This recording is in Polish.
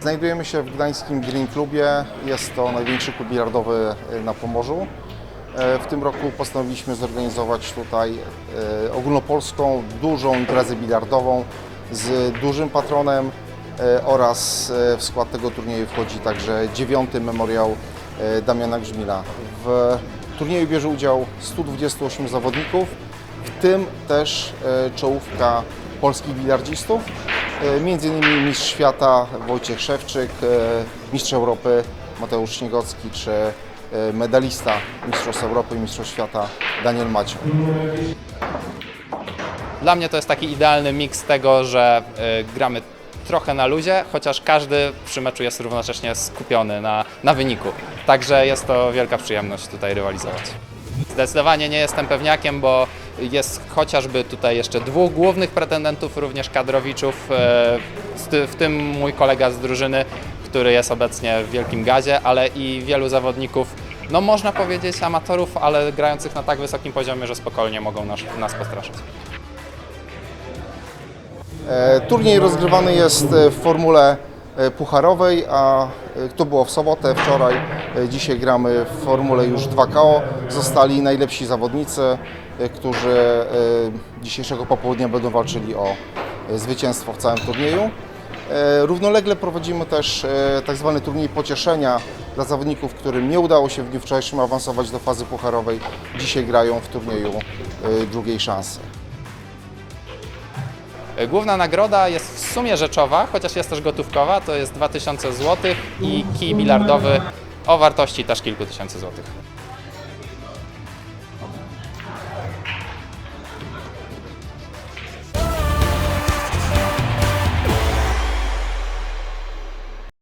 Znajdujemy się w gdańskim Green Clubie. Jest to największy klub bilardowy e, na Pomorzu. E, W tym roku postanowiliśmy zorganizować tutaj e, ogólnopolską, dużą imprezę bilardową z dużym patronem e, oraz w skład tego turnieju wchodzi także dziewiąty memoriał Damiana Grzmila. W turnieju bierze udział 128 zawodników, w tym też czołówka polskich bilardzistów, między innymi mistrz świata Wojciech Szewczyk, e, mistrz Europy Mateusz Śniegocki czy e, medalista Mistrzostw Europy i Mistrzostw Świata Daniel Maciuk. Dla mnie to jest taki idealny miks tego, że gramy trochę na luzie, chociaż każdy przy meczu jest równocześnie skupiony na, na wyniku. Także jest to wielka przyjemność tutaj rywalizować. Zdecydowanie nie jestem pewniakiem, bo jest chociażby tutaj jeszcze dwóch głównych pretendentów, również kadrowiczów, e, w tym mój kolega z drużyny, który jest obecnie w Wielkim Gazie, ale i wielu zawodników, no można powiedzieć amatorów, ale grających na tak wysokim poziomie, że spokojnie mogą nas, nas postraszyć. E, Turniej rozgrywany jest e, w formule pucharowej, a e, to było w sobotę, wczoraj, e, dzisiaj gramy w formule już 2KO. Zostali najlepsi zawodnicy, e, którzy e, dzisiejszego popołudnia będą walczyli o e, zwycięstwo w całym turnieju. E, Równolegle prowadzimy też e, tak turniej pocieszenia dla zawodników, którym nie udało się w dniu wczorajszym awansować do fazy pucharowej. Dzisiaj grają w turnieju e, drugiej szansy. Główna nagroda jest w sumie rzeczowa, chociaż jest też gotówkowa, to jest 2000 zł i kij bilardowy o wartości też kilku tysięcy złotych.